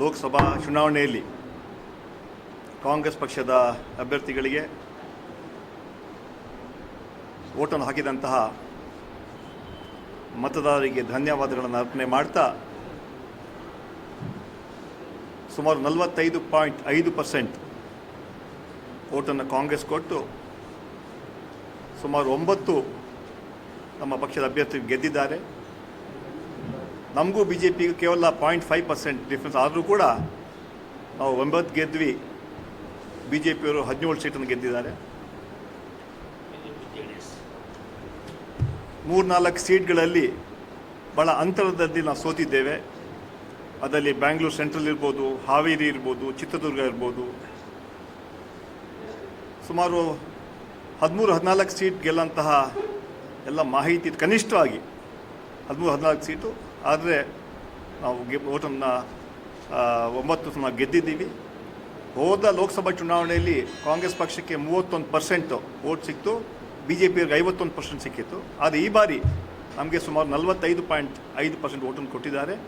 ಲೋಕಸಭಾ ಚುನಾವಣೆಯಲ್ಲಿ ಕಾಂಗ್ರೆಸ್ ಪಕ್ಷದ ಅಭ್ಯರ್ಥಿಗಳಿಗೆ ಓಟನ್ನು ಹಾಕಿದಂತಹ ಮತದಾರರಿಗೆ ಧನ್ಯವಾದಗಳನ್ನು ಅರ್ಪಣೆ ಮಾಡ್ತಾ ಸುಮಾರು ನಲವತ್ತೈದು ಪಾಯಿಂಟ್ ಐದು ಪರ್ಸೆಂಟ್ ಓಟನ್ನು ಕಾಂಗ್ರೆಸ್ ಕೊಟ್ಟು ಸುಮಾರು ಒಂಬತ್ತು ನಮ್ಮ ಪಕ್ಷದ ಅಭ್ಯರ್ಥಿ ಗೆದ್ದಿದ್ದಾರೆ. ನಮಗೂ ಬಿ ಜೆ ಪಿಗೂ ಕೇವಲ ಪಾಯಿಂಟ್ ಫೈವ್ ಪರ್ಸೆಂಟ್ ಡಿಫ್ರೆನ್ಸ್ ಆದರೂ ಕೂಡ ನಾವು ಒಂಬತ್ತು ಗೆದ್ವಿ. ಬಿ ಜೆ ಪಿಯವರು ಹದಿನೇಳು ಸೀಟನ್ನು ಗೆದ್ದಿದ್ದಾರೆ. ಮೂರ್ನಾಲ್ಕು ಸೀಟ್ಗಳಲ್ಲಿ ಭಾಳ ಅಂತರದಲ್ಲಿ ನಾವು ಸೋತಿದ್ದೇವೆ. ಅದರಲ್ಲಿ ಬ್ಯಾಂಗ್ಳೂರು ಸೆಂಟ್ರಲ್ ಇರ್ಬೋದು, ಹಾವೇರಿ ಇರ್ಬೋದು, ಚಿತ್ರದುರ್ಗ ಇರ್ಬೋದು. ಸುಮಾರು ಹದಿಮೂರು, ಹದಿನಾಲ್ಕು ಸೀಟ್ ಗೆಲ್ಲಂತಹ ಎಲ್ಲ ಮಾಹಿತಿ ಕನಿಷ್ಠವಾಗಿ ಹದಿಮೂರು, ಹದಿನಾಲ್ಕು ಸೀಟು ಆದರೆ ನಾವು ಓಟನ್ನು ಒಂಬತ್ತು ನಾವು ಗೆದ್ದಿದ್ದೀವಿ. ಹೋದ ಲೋಕಸಭಾ ಚುನಾವಣೆಯಲ್ಲಿ ಕಾಂಗ್ರೆಸ್ ಪಕ್ಷಕ್ಕೆ ಮೂವತ್ತೊಂದು ಪರ್ಸೆಂಟು ಓಟ್ ಸಿಕ್ತು ಬಿ ಜೆ ಪಿಯವ್ರಿಗೆ ಐವತ್ತೊಂದು ಪರ್ಸೆಂಟ್ ಸಿಕ್ಕಿತ್ತು. ಆದರೆ ಈ ಬಾರಿ ನಮಗೆ ಸುಮಾರು ನಲವತ್ತೈದು ಪಾಯಿಂಟ್ ಐದು ಪರ್ಸೆಂಟ್ ಓಟನ್ನು ಕೊಟ್ಟಿದ್ದಾರೆ.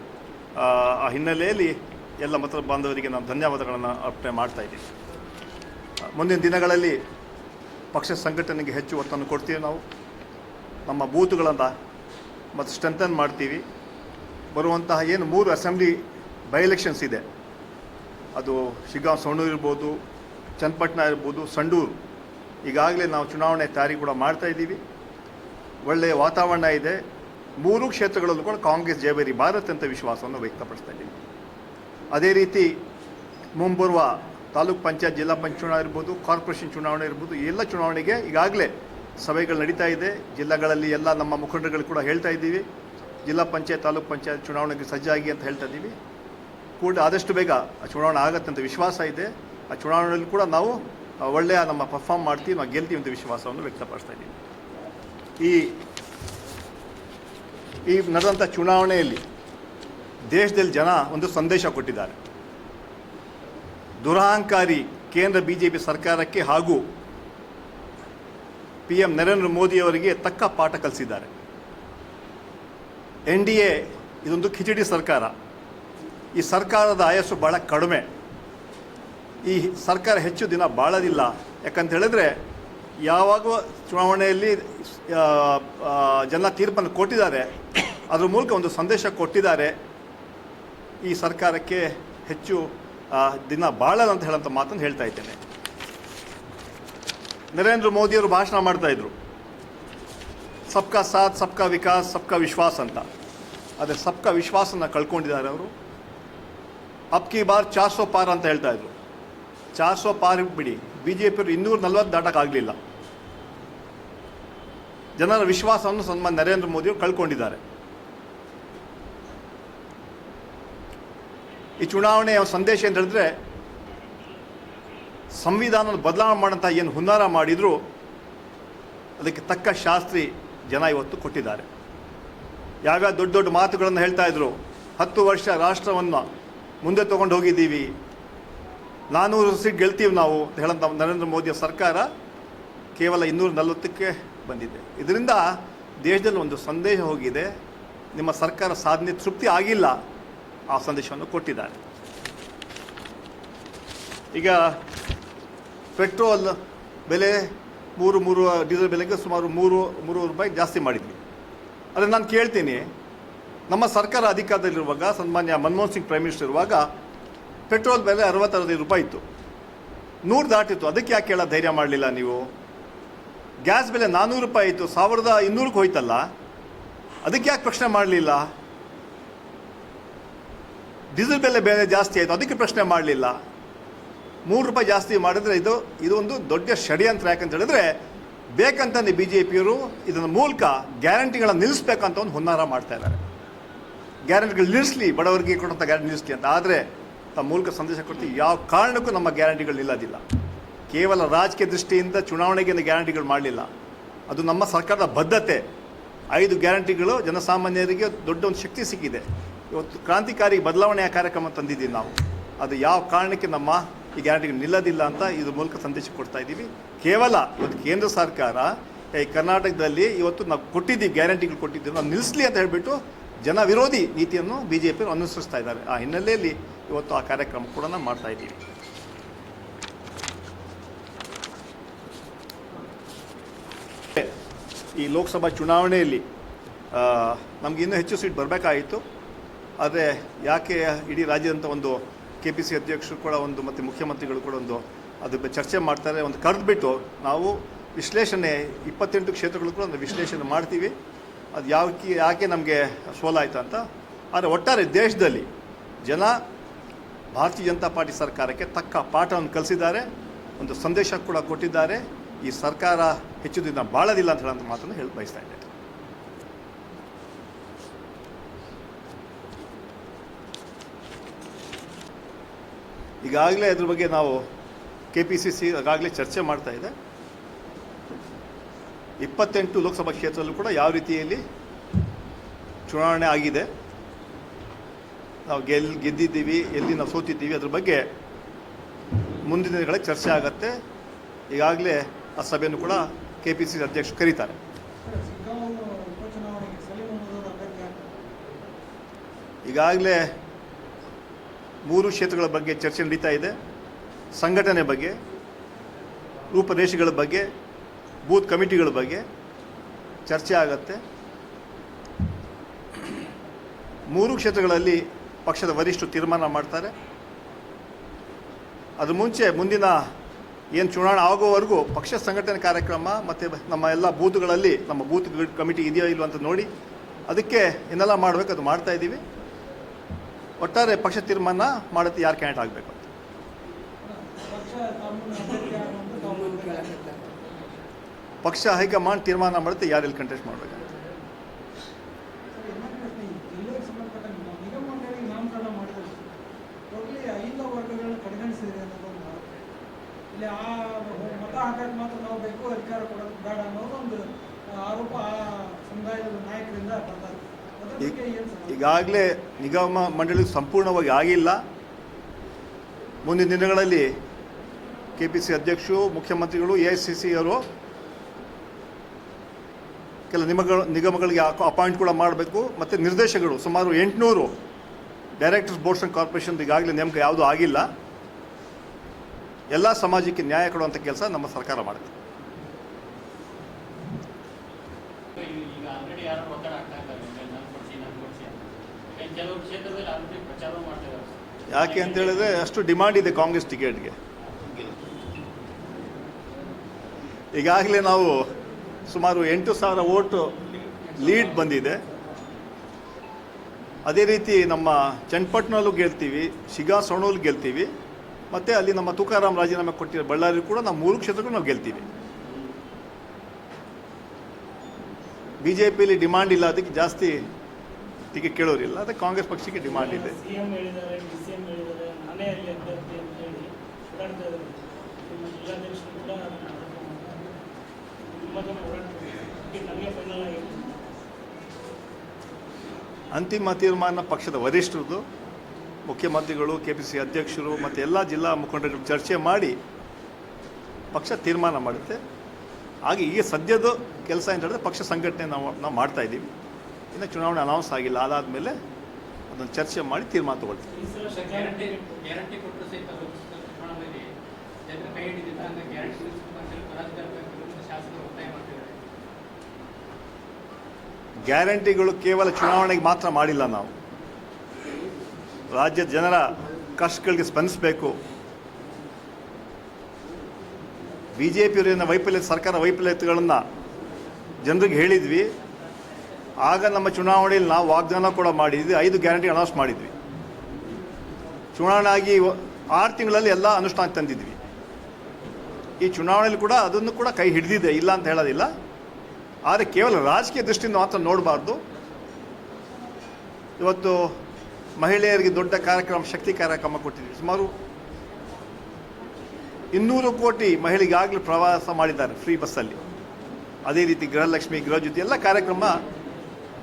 ಆ, ಹಿನ್ನೆಲೆಯಲ್ಲಿ ಎಲ್ಲ ಮತ ಬಾಂಧವರಿಗೆ ನಾನು ಧನ್ಯವಾದಗಳನ್ನು ಅರ್ಪಣೆ ಮಾಡ್ತಾ ಇದ್ದೀನಿ. ಮುಂದಿನ ದಿನಗಳಲ್ಲಿ ಪಕ್ಷ ಸಂಘಟನೆಗೆ ಹೆಚ್ಚು ಒತ್ತನ್ನು ಕೊಡ್ತೀವಿ ನಾವು. ನಮ್ಮ ಬೂತುಗಳನ್ನು ಮತ್ತು ಸ್ಟ್ರೆಂಥನ್ ಮಾಡ್ತೀವಿ. ಬರುವಂತಹ ಏನು ಮೂರು ಅಸೆಂಬ್ಲಿ ಬೈ ಎಲೆಕ್ಷನ್ಸ್ ಇದೆ. ಅದು ಶಿಗ್ಗಾಂವ್ ಸವಣೂರು ಇರ್ಬೋದು, ಚನ್ನಪಟ್ಟಣ ಇರ್ಬೋದು, ಸಂಡೂರು. ಈಗಾಗಲೇ ನಾವು ಚುನಾವಣೆ ತಯಾರಿ ಕೂಡ ಮಾಡ್ತಾ ಇದ್ದೀವಿ. ಒಳ್ಳೆಯ ವಾತಾವರಣ ಇದೆ. ಮೂರು ಕ್ಷೇತ್ರಗಳಲ್ಲೂ ಕೂಡ ಕಾಂಗ್ರೆಸ್ ಜಯಬೇರಿ ಭಾರತ್ ಅಂತ ವಿಶ್ವಾಸವನ್ನು ವ್ಯಕ್ತಪಡಿಸ್ತಾ ಇದ್ದೀವಿ. ಅದೇ ರೀತಿ ಮುಂಬರುವ ತಾಲೂಕ್ ಪಂಚಾಯತ್, ಜಿಲ್ಲಾ ಪಂಚಾಯತ್ ಚುನಾವಣೆ ಇರ್ಬೋದು, ಕಾರ್ಪೊರೇಷನ್ ಚುನಾವಣೆ ಇರ್ಬೋದು ಎಲ್ಲ ಚುನಾವಣೆಗೆ ಈಗಾಗಲೇ ಸಭೆಗಳು ನಡೀತಾ ಇದೆ. ಜಿಲ್ಲೆಗಳಲ್ಲಿ ಎಲ್ಲ ನಮ್ಮ ಮುಖಂಡರುಗಳು ಕೂಡ ಹೇಳ್ತಾ ಇದ್ದೀವಿ. ಜಿಲ್ಲಾ ಪಂಚಾಯತ್, ತಾಲೂಕು ಪಂಚಾಯತ್ ಚುನಾವಣೆಗೆ ಸಜ್ಜಾಗಿ ಅಂತ ಹೇಳ್ತಾ ಇದ್ದೀವಿ. ಕೂಡ ಆದಷ್ಟು ಬೇಗ ಆ ಚುನಾವಣೆ ಆಗತ್ತೆ ಅಂತ ವಿಶ್ವಾಸ ಇದೆ. ಆ ಚುನಾವಣೆಯಲ್ಲಿ ಕೂಡ ನಾವು ಒಳ್ಳೆಯ ನಮ್ಮ ಪರ್ಫಾರ್ಮ್ ಮಾಡ್ತೀವಿ, ನಾವು ಗೆಲ್ತೀವಿ ಅಂತ ವಿಶ್ವಾಸವನ್ನು ವ್ಯಕ್ತಪಡಿಸ್ತಾ ಇದ್ದೀವಿ. ಈ ಈ ನಡೆದಂಥ ಚುನಾವಣೆಯಲ್ಲಿ ದೇಶದಲ್ಲಿ ಜನ ಒಂದು ಸಂದೇಶ ಕೊಟ್ಟಿದ್ದಾರೆ. ದುರಹಂಕಾರಿ ಕೇಂದ್ರ ಬಿ ಜೆ ಪಿ ಸರ್ಕಾರಕ್ಕೆ ಹಾಗೂ ಪಿ ಎಂ ನರೇಂದ್ರ ಮೋದಿಯವರಿಗೆ ತಕ್ಕ ಪಾಠ ಕಲಿಸಿದ್ದಾರೆ. ಎನ್ ಡಿ ಎ, ಇದೊಂದು ಕಿಚಡಿ ಸರ್ಕಾರ. ಈ ಸರ್ಕಾರದ ಆಯಸ್ಸು ಭಾಳ ಕಡಿಮೆ. ಈ ಸರ್ಕಾರ ಹೆಚ್ಚು ದಿನ ಬಾಳೋದಿಲ್ಲ. ಯಾಕಂತ ಹೇಳಿದ್ರೆ, ಯಾವಾಗ ಚುನಾವಣೆಯಲ್ಲಿ ಜನ ತೀರ್ಪನ್ನು ಕೊಟ್ಟಿದ್ದಾರೆ. ಅದ್ರ ಮೂಲಕ ಒಂದು ಸಂದೇಶ ಕೊಟ್ಟಿದ್ದಾರೆ. ಈ ಸರ್ಕಾರಕ್ಕೆ ಹೆಚ್ಚು ದಿನ ಬಾಳಲ್ಲ ಅಂತ ಹೇಳೋಂಥ ಮಾತನ್ನು ಹೇಳ್ತಾ ಇದ್ದೇನೆ. ನರೇಂದ್ರ ಮೋದಿಯವರು ಭಾಷಣ ಮಾಡ್ತಾ ಇದ್ರು. ಸಬ್ಕಾ ಸಾಥ್, ಸಬ್ಕಾ ವಿಕಾಸ್, ಸಬ್ಕಾ ವಿಶ್ವಾಸ್ ಅಂತ. ಆದರೆ ಸಬ್ಕಾ ವಿಶ್ವಾಸನ ಕಳ್ಕೊಂಡಿದ್ದಾರೆ ಅವರು. ಅಬ್ಕಿ ಬಾರ್ ಚಾರ್ ಸೋ ಪಾರ್ ಅಂತ ಹೇಳ್ತಾ ಇದ್ರು. ಚಾರ್ ಸೋ ಪಾರ್ ಬಿಡಿ ಬಿ ಜೆ ಪಿಯವರು ಇನ್ನೂರ ನಲ್ವತ್ತು ದಾಟಕ್ಕಾಗಲಿಲ್ಲ ಜನರ ವಿಶ್ವಾಸವನ್ನು ಸನ್ಮಾನ್ ನರೇಂದ್ರ ಮೋದಿಯವರು ಕಳ್ಕೊಂಡಿದ್ದಾರೆ. ಈ ಚುನಾವಣೆಯ ಸಂದೇಶ ಅಂತ ಹೇಳಿದ್ರೆ, ಸಂವಿಧಾನದ ಬದಲಾವಣೆ ಮಾಡೋಂಥ ಏನು ಹುನ್ನಾರ ಮಾಡಿದ್ರು, ಅದಕ್ಕೆ ತಕ್ಕ ಶಾಸ್ತ್ರಿ ಜನ ಇವತ್ತು ಕೊಟ್ಟಿದ್ದಾರೆ. ಯಾವ್ಯಾವ ದೊಡ್ಡ ದೊಡ್ಡ ಮಾತುಗಳನ್ನು ಹೇಳ್ತಾ ಇದ್ರು, ಹತ್ತು ವರ್ಷ ರಾಷ್ಟ್ರವನ್ನು ಮುಂದೆ ತಗೊಂಡು ಹೋಗಿದ್ದೀವಿ. ನಾನ್ನೂರು ಸೀಟ್ ಗೆಲ್ತೀವಿ ನಾವು ಅಂತ ಹೇಳಂತ ನರೇಂದ್ರ ಮೋದಿಯ ಸರ್ಕಾರ ಕೇವಲ ಇನ್ನೂರ ನಲವತ್ತಕ್ಕೆ ಬಂದಿದೆ. ಇದರಿಂದ ದೇಶದಲ್ಲಿ ಒಂದು ಸಂದೇಶ ಹೋಗಿದೆ. ನಿಮ್ಮ ಸರ್ಕಾರ ಸಾಧನೆ ತೃಪ್ತಿ ಆಗಿಲ್ಲ. ಆ ಸಂದೇಶವನ್ನು ಕೊಟ್ಟಿದ್ದಾರೆ. ಈಗ ಪೆಟ್ರೋಲ್ ಬೆಲೆ ಮೂರು ಮೂರು ಡೀಸೆಲ್ ಬೆಲೆಗೆ ಸುಮಾರು ಮೂರು ಮೂರು ರೂಪಾಯಿ ಜಾಸ್ತಿ ಮಾಡಿದ್ವಿ. ಆದರೆ ನಾನು ಕೇಳ್ತೀನಿ, ನಮ್ಮ ಸರ್ಕಾರ ಅಧಿಕಾರದಲ್ಲಿರುವಾಗ, ಸನ್ಮಾನ್ಯ ಮನಮೋಹನ್ ಸಿಂಗ್ ಪ್ರೈಮ್ ಮಿನಿಸ್ಟರ್ ಇರುವಾಗ ಪೆಟ್ರೋಲ್ ಬೆಲೆ ಅರವತ್ತರವತ್ತೈದು ರೂಪಾಯಿ ಇತ್ತು. ನೂರು ದಾಟಿತ್ತು, ಅದಕ್ಕೆ ಯಾಕೆ ಹೇಳ ಧೈರ್ಯ ಮಾಡಲಿಲ್ಲ ನೀವು? ಗ್ಯಾಸ್ ಬೆಲೆ ನಾನ್ನೂರು ರೂಪಾಯಿ ಇತ್ತು, ಸಾವಿರದ ಇನ್ನೂರಕ್ಕೆ ಹೋಯ್ತಲ್ಲ, ಅದಕ್ಕೆ ಯಾಕೆ ಪ್ರಶ್ನೆ ಮಾಡಲಿಲ್ಲ? ಡೀಸೆಲ್ ಬೆಲೆ ಬೆಲೆ ಜಾಸ್ತಿ ಆಯಿತು, ಅದಕ್ಕೆ ಪ್ರಶ್ನೆ ಮಾಡಲಿಲ್ಲ. ಮೂರು ರೂಪಾಯಿ ಜಾಸ್ತಿ ಮಾಡಿದ್ರೆ ಇದು ಇದು ಒಂದು ದೊಡ್ಡ ಷಡ್ಯಂತ್ರ. ಯಾಕಂತ ಹೇಳಿದ್ರೆ ಬೇಕಂತಾನೆ ಬಿ ಜೆ ಪಿಯವರು ಇದನ್ನ ಮೂಲಕ ಗ್ಯಾರಂಟಿಗಳನ್ನು ನಿಲ್ಲಿಸ್ಬೇಕಂತ ಒಂದು ಹುನ್ನಾರ ಮಾಡ್ತಾ ಇದ್ದಾರೆ. ಗ್ಯಾರಂಟಿಗಳು ನಿಲ್ಲಿಸಲಿ, ಬಡವರಿಗೆ ಕೊಡುವಂಥ ಗ್ಯಾರಂಟಿ ನಿಲ್ಲಿಸಲಿ ಅಂತ. ಆದರೆ ತಮ್ಮ ಮೂಲಕ ಸಂದೇಶ ಕೊಡ್ತೀವಿ ಯಾವ ಕಾರಣಕ್ಕೂ ನಮ್ಮ ಗ್ಯಾರಂಟಿಗಳು ನಿಲ್ಲೋದಿಲ್ಲ. ಕೇವಲ ರಾಜಕೀಯ ದೃಷ್ಟಿಯಿಂದ ಚುನಾವಣೆಗೆ ಗ್ಯಾರಂಟಿಗಳು ಮಾಡಲಿಲ್ಲ. ಅದು ನಮ್ಮ ಸರ್ಕಾರದ ಬದ್ಧತೆ. ಐದು ಗ್ಯಾರಂಟಿಗಳು ಜನಸಾಮಾನ್ಯರಿಗೆ ದೊಡ್ಡ ಒಂದು ಶಕ್ತಿ ಸಿಕ್ಕಿದೆ. ಇವತ್ತು ಕ್ರಾಂತಿಕಾರಿ ಬದಲಾವಣೆಯ ಕಾರ್ಯಕ್ರಮ ತಂದಿದ್ದೀವಿ ನಾವು. ಅದು ಯಾವ ಕಾರಣಕ್ಕೆ ನಮ್ಮ ಈ ಗ್ಯಾರಂಟಿಗಳು ನಿಲ್ಲೋದಿಲ್ಲ ಅಂತ ಇದ್ರ ಮೂಲಕ ಸಂದೇಶ ಕೊಡ್ತಾ ಇದ್ದೀವಿ. ಕೇವಲ ಇವತ್ತು ಕೇಂದ್ರ ಸರ್ಕಾರ, ಈ ಕರ್ನಾಟಕದಲ್ಲಿ ಇವತ್ತು ನಾವು ಕೊಟ್ಟಿದ್ದೀವಿ ಗ್ಯಾರಂಟಿಗಳು ಕೊಟ್ಟಿದ್ದೀವಿ ನಾವು ನಿಲ್ಲಿಸಲಿ ಅಂತ ಹೇಳಿಬಿಟ್ಟು ಜನ ವಿರೋಧಿ ನೀತಿಯನ್ನು ಬಿ ಜೆ ಪಿ ಅನುಸರಿಸ್ತಾ ಇದ್ದಾರೆ. ಆ ಹಿನ್ನೆಲೆಯಲ್ಲಿ ಇವತ್ತು ಆ ಕಾರ್ಯಕ್ರಮ ಕೂಡ ನಾವು ಮಾಡ್ತಾ ಇದ್ದೀವಿ. ಈ ಲೋಕಸಭಾ ಚುನಾವಣೆಯಲ್ಲಿ ನಮ್ಗೆ ಇನ್ನೂ ಹೆಚ್ಚು ಸೀಟ್ ಬರಬೇಕಾಯಿತು. ಆದರೆ ಯಾಕೆ ಇಡೀ ರಾಜ್ಯದಂಥ ಒಂದು ಕೆ ಪಿ ಸಿ ಅಧ್ಯಕ್ಷರು ಕೂಡ ಒಂದು ಮತ್ತು ಮುಖ್ಯಮಂತ್ರಿಗಳು ಕೂಡ ಒಂದು ಬಗ್ಗೆ ಚರ್ಚೆ ಮಾಡ್ತಾರೆ, ಒಂದು ಕರೆದುಬಿಟ್ಟು ನಾವು ವಿಶ್ಲೇಷಣೆ, ಇಪ್ಪತ್ತೆಂಟು ಕ್ಷೇತ್ರಗಳು ಕೂಡ ಒಂದು ವಿಶ್ಲೇಷಣೆ ಮಾಡ್ತೀವಿ. ಅದು ಯಾಕೆ ಯಾಕೆ ನಮಗೆ ಸೋಲಾಯಿತು ಅಂತ. ಆದರೆ ಒಟ್ಟಾರೆ ದೇಶದಲ್ಲಿ ಜನ ಭಾರತೀಯ ಜನತಾ ಪಾರ್ಟಿ ಸರ್ಕಾರಕ್ಕೆ ತಕ್ಕ ಪಾಠವನ್ನು ಕಲಿಸಿದ್ದಾರೆ. ಒಂದು ಸಂದೇಶ ಕೂಡ ಕೊಟ್ಟಿದ್ದಾರೆ. ಈ ಸರ್ಕಾರ ಹೆಚ್ಚು ದಿನ ಬಾಳೋದಿಲ್ಲ ಅಂತ ಹೇಳೋಂಥ ಮಾತನ್ನು ಹೇಳಿ ಬಯಸ್ತಾ ಇದ್ದೇನೆ. ಈಗಾಗಲೇ ಅದ್ರ ಬಗ್ಗೆ ನಾವು ಕೆ ಪಿ ಸಿ ಸಿ ಈಗಾಗಲೇ ಚರ್ಚೆ ಮಾಡ್ತಾ ಇದೆ. ಇಪ್ಪತ್ತೆಂಟು ಲೋಕಸಭಾ ಕ್ಷೇತ್ರದಲ್ಲೂ ಕೂಡ ಯಾವ ರೀತಿಯಲ್ಲಿ ಚುನಾವಣೆ ಆಗಿದೆ. ನಾವು ಗೆಲ್, ಗೆದ್ದಿದ್ದೀವಿ, ಎಲ್ಲಿ ನಾವು ಸೋತಿದ್ದೀವಿ ಅದ್ರ ಬಗ್ಗೆ ಮುಂದಿನ ದಿನಗಳಲ್ಲಿ ಚರ್ಚೆ ಆಗತ್ತೆ. ಈಗಾಗಲೇ ಆ ಸಭೆಯನ್ನು ಕೂಡ ಕೆ ಪಿ ಸಿ ಅಧ್ಯಕ್ಷರು ಕರೀತಾರೆ. ಈಗಾಗಲೇ ಮೂರು ಕ್ಷೇತ್ರಗಳ ಬಗ್ಗೆ ಚರ್ಚೆ ನಡೀತಾ ಇದೆ. ಸಂಘಟನೆ ಬಗ್ಗೆ ರೂಪರೇಷೆಗಳ ಬಗ್ಗೆ, ಬೂತ್ ಕಮಿಟಿಗಳ ಬಗ್ಗೆ ಚರ್ಚೆ ಆಗತ್ತೆ. ಮೂರು ಕ್ಷೇತ್ರಗಳಲ್ಲಿ ಪಕ್ಷದ ವರಿಷ್ಠರು ತೀರ್ಮಾನ ಮಾಡ್ತಾರೆ. ಅದು ಮುಂಚೆ ಮುಂದಿನ ಏನು ಚುನಾವಣೆ ಆಗೋವರೆಗೂ ಪಕ್ಷ ಸಂಘಟನೆ ಕಾರ್ಯಕ್ರಮ ಮತ್ತು ನಮ್ಮ ಎಲ್ಲ ಬೂತ್ಗಳಲ್ಲಿ ನಮ್ಮ ಬೂತ್ ಕಮಿಟಿ ಇದೆಯೋ ಇಲ್ವೋ ಅಂತ ನೋಡಿ ಅದಕ್ಕೆ ಏನೆಲ್ಲ ಮಾಡಬೇಕು, ಅದು ಮಾಡ್ತಾ ಇದ್ದೀವಿ. ಒಟ್ಟಾರೆ ಪಕ್ಷ ತೀರ್ಮಾನ ಮಾಡುತ್ತೆ ಯಾರು ಕ್ಯಾಂಡಿಡೇಟ್ ಆಗಬೇಕು ಅಂತ ಪಕ್ಷ ಹೈಕಮಾಂಡ್ ತೀರ್ಮಾನ ಮಾಡುತ್ತೆ ಯಾರು ಇಲ್ಲಿ ಕಂಟೆಸ್ಟ್ ಮಾಡಬೇಕು ಆರೋಪ. ಆ ಸಮುದಾಯದ ನಾಯಕರಿಂದ ಈಗಾಗಲೇ ನಿಗಮ ಮಂಡಳಿ ಸಂಪೂರ್ಣವಾಗಿ ಆಗಿಲ್ಲ. ಮುಂದಿನ ದಿನಗಳಲ್ಲಿ ಕೆ ಪಿ ಸಿ ಅಧ್ಯಕ್ಷರು, ಮುಖ್ಯಮಂತ್ರಿಗಳು, ಎ ಐ ಸಿ ಸಿ ಅವರು ಕೆಲ ನಿಮಗಳು ನಿಗಮಗಳಿಗೆ ಅಪಾಯಿಂಟ್ ಕೂಡ ಮಾಡಬೇಕು. ಮತ್ತು ನಿರ್ದೇಶಕರು, ಸುಮಾರು ಎಂಟುನೂರು ಡೈರೆಕ್ಟರ್ಸ್ ಬೋರ್ಡ್ಸ್ ಆ್ಯಂಡ್ ಕಾರ್ಪೊರೇಷನ್ ಈಗಾಗಲೇ ನೇಮಕ ಯಾವುದೂ ಆಗಿಲ್ಲ. ಎಲ್ಲ ಸಮಾಜಕ್ಕೆ ನ್ಯಾಯ ಕೊಡುವಂಥ ಕೆಲಸ ನಮ್ಮ ಸರ್ಕಾರ ಮಾಡುತ್ತೆ ಈಗ ಆಲ್ರೆಡಿ ಯಾರು ಒತ್ತಡ ಆಗ್ತಾ ಇದ್ದಾರೆ ನಾನು ಕೊಡ್ಸಿ ನಾನು ಕೊಡ್ಸಿ ಅಂತ ಈಗ ಕೆಲವು ಕ್ಷೇತ್ರದಲ್ಲಿ ಆಲ್ರೆಡಿ ಪ್ರಚಾರ ಮಾಡ್ತಾ ಇದ್ದಾರೆ ಸರ್. ಯಾಕೆ ಅಂತ ಹೇಳಿದ್ರೆ ಅಷ್ಟು ಡಿಮಾಂಡ್ ಇದೆ ಕಾಂಗ್ರೆಸ್ ಟಿಕೆಟ್ಗೆ. ಈಗಾಗಲೇ ನಾವು ಸುಮಾರು ಎಂಟು ಸಾವಿರ ಓಟು ಲೀಡ್ ಬಂದಿದೆ. ಅದೇ ರೀತಿ ನಮ್ಮ ಚನ್ನಪಟ್ಟಣಲ್ಲೂ ಗೆಲ್ತೀವಿ ಶಿಗಾ ಸೋಣೂಲ್ ಗೆಲ್ತೀವಿ, ಮತ್ತು ಅಲ್ಲಿ ನಮ್ಮ ತುಕಾರಾಮ್ ರಾಜೀನಾಮೆ ಕೊಟ್ಟಿರೋ ಬಳ್ಳಾರಿ ಕೂಡ ನಾವು ಮೂರು ಕ್ಷೇತ್ರಗಳು ನಾವು ಗೆಲ್ತೀವಿ. ಬಿ ಜೆ ಪಿಲಿ ಡಿಮಾಂಡ್ ಇಲ್ಲ, ಅದಕ್ಕೆ ಜಾಸ್ತಿ ಟಿಕೆಟ್ ಕೇಳೋರಿಲ್ಲ. ಅದಕ್ಕೆ ಕಾಂಗ್ರೆಸ್ ಪಕ್ಷಕ್ಕೆ ಡಿಮಾಂಡ್ ಇದೆ. ಅಂತಿಮ ತೀರ್ಮಾನ ಪಕ್ಷದ ವರಿಷ್ಠರದು ಮುಖ್ಯಮಂತ್ರಿಗಳು ಕೆ ಪಿ ಸಿ ಅಧ್ಯಕ್ಷರು ಮತ್ತು ಎಲ್ಲ ಜಿಲ್ಲಾ ಮುಖಂಡರು ಚರ್ಚೆ ಮಾಡಿ ಪಕ್ಷ ತೀರ್ಮಾನ ಮಾಡುತ್ತೆ. ಹಾಗೆ ಈಗ ಸದ್ಯದ ಕೆಲಸ ಅಂತ ಹೇಳಿದ್ರೆ ಪಕ್ಷ ಸಂಘಟನೆ ನಾವು ನಾವು ಮಾಡ್ತಾ ಇದ್ದೀವಿ. ಇನ್ನು ಚುನಾವಣೆ ಅನೌನ್ಸ್ ಆಗಿಲ್ಲ. ಅದಾದಮೇಲೆ ಅದನ್ನು ಚರ್ಚೆ ಮಾಡಿ ತೀರ್ಮಾನ ತಗೊಳ್ತೀವಿ. ಗ್ಯಾರಂಟಿಗಳು ಕೇವಲ ಚುನಾವಣೆಗೆ ಮಾತ್ರ ಮಾಡಿಲ್ಲ ನಾವು. ರಾಜ್ಯದ ಜನರ ಕಷ್ಟಗಳಿಗೆ ಸ್ಪಂದಿಸಬೇಕು. ಬಿ ಜೆ ಪಿಯವರಿನ ವೈಫಲ್ಯ ಸರ್ಕಾರ ವೈಫಲ್ಯತೆಗಳನ್ನು ಜನರಿಗೆ ಹೇಳಿದ್ವಿ. ಆಗ ನಮ್ಮ ಚುನಾವಣೆಯಲ್ಲಿ ನಾವು ವಾಗ್ದಾನ ಕೂಡ ಮಾಡಿದ್ವಿ, ಐದು ಗ್ಯಾರಂಟಿ ಅನೌನ್ಸ್ ಮಾಡಿದ್ವಿ. ಚುನಾವಣೆ ಆಗಿ ಆರು ತಿಂಗಳಲ್ಲಿ ಎಲ್ಲ ಅನುಷ್ಠಾನ ತಂದಿದ್ವಿ. ಈ ಚುನಾವಣೆಯಲ್ಲಿ ಕೂಡ ಅದನ್ನು ಕೂಡ ಕೈ ಹಿಡಿದಿದೆ, ಇಲ್ಲ ಅಂತ ಹೇಳೋದಿಲ್ಲ. ಆದರೆ ಕೇವಲ ರಾಜಕೀಯ ದೃಷ್ಟಿಯಿಂದ ಮಾತ್ರ ನೋಡಬಾರ್ದು. ಇವತ್ತು ಮಹಿಳೆಯರಿಗೆ ದೊಡ್ಡ ಕಾರ್ಯಕ್ರಮ, ಶಕ್ತಿ ಕಾರ್ಯಕ್ರಮ ಕೊಟ್ಟಿದ್ವಿ ಸುಮಾರು ಇನ್ನೂರು ಕೋಟಿ ಮಹಿಳೆಗಾಗಲೇ ಪ್ರವಾಸ ಮಾಡಿದ್ದಾರೆ, ಫ್ರೀ ಬಸ್ಸಲ್ಲಿ. ಅದೇ ರೀತಿ ಗೃಹಲಕ್ಷ್ಮಿ ಗೃಹಜ್ಯೋತಿ ಎಲ್ಲ ಕಾರ್ಯಕ್ರಮ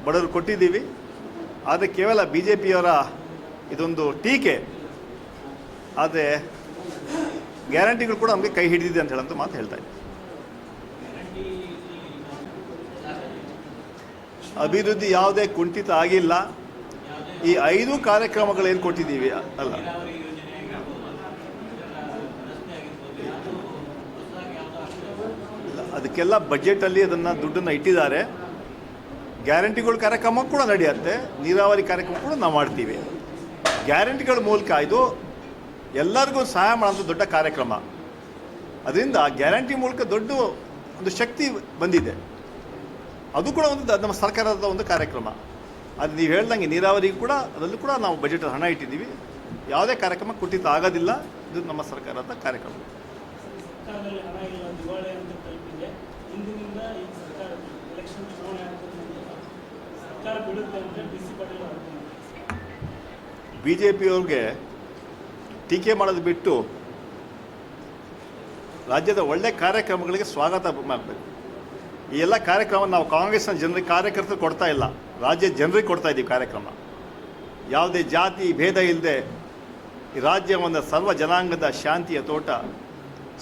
ಬಡವರು ಕೊಟ್ಟಿದ್ದೀವಿ. ಆದರೆ ಕೇವಲ ಬಿ ಜೆ ಪಿಯವರ ಇದೊಂದು ಟೀಕೆ. ಆದರೆ ಗ್ಯಾರಂಟಿಗಳು ಕೂಡ ನಮಗೆ ಕೈ ಹಿಡಿದಿದೆ ಅಂತ ಹೇಳಂತ ಮಾತು ಹೇಳ್ತಾ ಇದ್ದೀನಿ. ಅಭಿವೃದ್ಧಿ ಯಾವುದೇ ಕುಂಠಿತ ಆಗಿಲ್ಲ. ಈ ಐದು ಕಾರ್ಯಕ್ರಮಗಳೇನು ಕೊಟ್ಟಿದ್ದೀವಿ ಅಲ್ಲ. ಅದಕ್ಕೆಲ್ಲ ಬಜೆಟಲ್ಲಿ ಅದನ್ನು ದುಡ್ಡನ್ನು ಇಟ್ಟಿದ್ದಾರೆ. ಗ್ಯಾರಂಟಿಗಳ ಕಾರ್ಯಕ್ರಮ ಕೂಡ ನಡೆಯುತ್ತೆ. ನೀರಾವರಿ ಕಾರ್ಯಕ್ರಮ ಕೂಡ ನಾವು ಮಾಡ್ತೀವಿ. ಗ್ಯಾರಂಟಿಗಳ ಮೂಲಕ ಇದು ಎಲ್ಲರಿಗೂ ಸಹಾಯ ಮಾಡೋಂಥ ದೊಡ್ಡ ಕಾರ್ಯಕ್ರಮ. ಅದರಿಂದ ಗ್ಯಾರಂಟಿ ಮೂಲಕ ದೊಡ್ಡ ಒಂದು ಶಕ್ತಿ ಬಂದಿದೆ. ಅದು ಕೂಡ ಒಂದು ನಮ್ಮ ಸರ್ಕಾರದ ಒಂದು ಕಾರ್ಯಕ್ರಮ. ಅದು ನೀವು ಹೇಳ್ದಂಗೆ ನೀರಾವರಿಗೂ ಕೂಡ, ಅದರಲ್ಲೂ ಕೂಡ ನಾವು ಬಜೆಟ್ ಹಣ ಇಟ್ಟಿದ್ದೀವಿ. ಯಾವುದೇ ಕಾರ್ಯಕ್ರಮ ಕುಟಿತ ಆಗೋದಿಲ್ಲ. ಇದು ನಮ್ಮ ಸರ್ಕಾರದ ಕಾರ್ಯಕ್ರಮ ಸರ್ಕಾರದಲ್ಲಿ ಹಣ ಇಲ್ಲ ದಿವಾಳಿ ಅಂತ ತಲುಪಿದೆ ಇಂದಿನಿಂದ ಈ ಸರ್ಕಾರ ಎಲೆಕ್ಷನ್ ಚುನಾವಣೆ ಆಗ್ತದೆ ಅಂತ ಸರ್ಕಾರ ಬಿಡುತ್ತೆ ಅಂತ ಡಿ ಸಿ ಪಾಟೀಲ್ ಆರೋಪ ಮಾಡಿದ್ದಾರೆ. ಬಿ ಜೆ ಪಿಯವ್ರಿಗೆ ಟೀಕೆ ಮಾಡೋದು ಬಿಟ್ಟು ರಾಜ್ಯದ ಒಳ್ಳೆ ಕಾರ್ಯಕ್ರಮಗಳಿಗೆ ಸ್ವಾಗತ ಮಾಡಬೇಕು. ಈ ಎಲ್ಲ ಕಾರ್ಯಕ್ರಮ ನಾವು ಕಾಂಗ್ರೆಸ್ನ ಜನರಿಗೆ, ಕಾರ್ಯಕರ್ತರು ಕೊಡ್ತಾ ಇಲ್ಲ. ರಾಜ್ಯ ಜನರಿಗೆ ಕೊಡ್ತಾ ಇದ್ದೀವಿ ಕಾರ್ಯಕ್ರಮ. ಯಾವುದೇ ಜಾತಿ ಭೇದ ಇಲ್ಲದೆ ಈ ರಾಜ್ಯವನ್ನು ಸರ್ವ ಜನಾಂಗದ ಶಾಂತಿಯ ತೋಟ.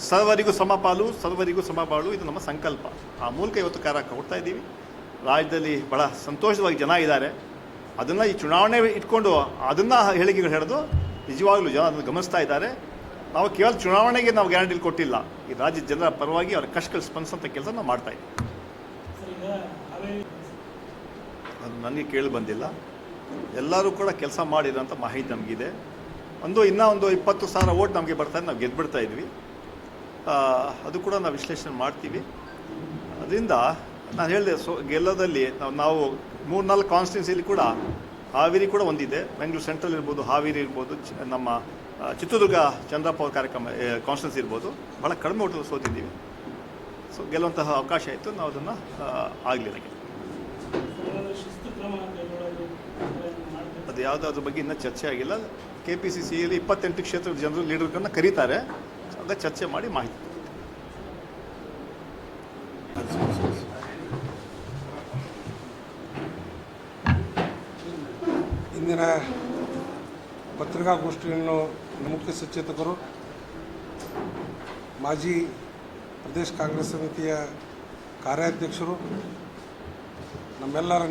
ಸರ್ವರಿಗೂ ಸಮಪಾಲು ಸರ್ವರಿಗೂ ಸಮಪಾಲು ಇದು ನಮ್ಮ ಸಂಕಲ್ಪ. ಆ ಮೂಲಕ ಇವತ್ತು ಕಾರ್ಯಕ್ರಮ ಕೊಡ್ತಾ ಇದ್ದೀವಿ ರಾಜ್ಯದಲ್ಲಿ ಬಹಳ ಸಂತೋಷವಾಗಿ ಜನ ಇದ್ದಾರೆ. ಅದನ್ನು ಈ ಚುನಾವಣೆ ಇಟ್ಕೊಂಡು ಅದನ್ನು ಹೇಳಿಕೆಗಳು ಹಿಡಿದು ನಿಜವಾಗ್ಲೂ ಜನ ಅದನ್ನು ಗಮನಿಸ್ತಾ ಇದ್ದಾರೆ. ನಾವು ಕೇವಲ ಚುನಾವಣೆಗೆ ನಾವು ಗ್ಯಾರಂಟಿ ಕೊಟ್ಟಿಲ್ಲ. ಈ ರಾಜ್ಯದ ಜನರ ಪರವಾಗಿ ಅವರ ಕಷ್ಟಗಳು ಸ್ಪಂದಿಸೋಂಥ ಕೆಲಸ ನಾವು ಮಾಡ್ತಾ ಇದ್ದೀವಿ. ಅದು ನನಗೆ ಕೇಳಿ ಬಂದಿಲ್ಲ. ಎಲ್ಲರೂ ಕೂಡ ಕೆಲಸ ಮಾಡಿರೋಂಥ ಮಾಹಿತಿ ನಮಗಿದೆ. ಒಂದು ಇನ್ನೂ ಒಂದು ಇಪ್ಪತ್ತು ಸಾವಿರ ಓಟ್ ನಮಗೆ ಬರ್ತಾ ನಾವು ಗೆದ್ಬಿಡ್ತಾ ಇದ್ವಿ. ಅದು ಕೂಡ ನಾವು ವಿಶ್ಲೇಷಣೆ ಮಾಡ್ತೀವಿ. ಅದರಿಂದ ನಾನು ಹೇಳಿದೆ, ಸೊ, ಗೆಲ್ಲೋದಲ್ಲಿ ನಾವು ನಾವು ಮೂರ್ನಾಲ್ಕು ಕಾನ್ಸ್ಟಿಟ್ಯೂನ್ಸಿಲಿ ಕೂಡ ಹಾವೇರಿ ಕೂಡ ಒಂದಿದೆ. ಬೆಂಗಳೂರು ಸೆಂಟ್ರಲ್ ಇರ್ಬೋದು, ಹಾವೇರಿ ಇರ್ಬೋದು ನಮ್ಮ ಚಿತ್ರದುರ್ಗ ಚಂದ್ರಪ್ಪ ಕಾರ್ಯಕ್ರಮ ಕಾನ್ಸ್ಟಿಟ್ಯೂನ್ಸಿ ಇರ್ಬೋದು. ಭಾಳ ಕಡಿಮೆ ಓಟಲ್ಲಿ ಸೋತಿದ್ದೀವಿ. ಸೊ, ಗೆಲ್ಲುವಂತಹ ಅವಕಾಶ ಇತ್ತು. ನಾವು ಅದನ್ನು ಆಗಲಿ ಮಾಡ್ತಾರೆ ಅದು ಯಾವುದೋ ಅದ್ರ ಬಗ್ಗೆ ಇನ್ನೂ ಚರ್ಚೆ ಆಗಿಲ್ಲ. ಕೆ ಪಿ ಸಿ ಸಿಯಲ್ಲಿ ಇಪ್ಪತ್ತೆಂಟು ಕ್ಷೇತ್ರದ ಜನರು ಲೀಡರ್ಗಳನ್ನ ಕರೀತಾರೆ. ಸೊ ಅದ ಚರ್ಚೆ ಮಾಡಿ ಮಾಹಿತಿ. ಇಂದಿನ ಪತ್ರಿಕಾಗೋಷ್ಠಿಯನ್ನು ಮುಖ್ಯ ಸಚೇತಕರು ಮಾಜಿ ಪ್ರದೇಶ ಕಾಂಗ್ರೆಸ್ ಸಮಿತಿಯ ಕಾರ್ಯಾಧ್ಯಕ್ಷರು ನಮ್ಮೆಲ್ಲರ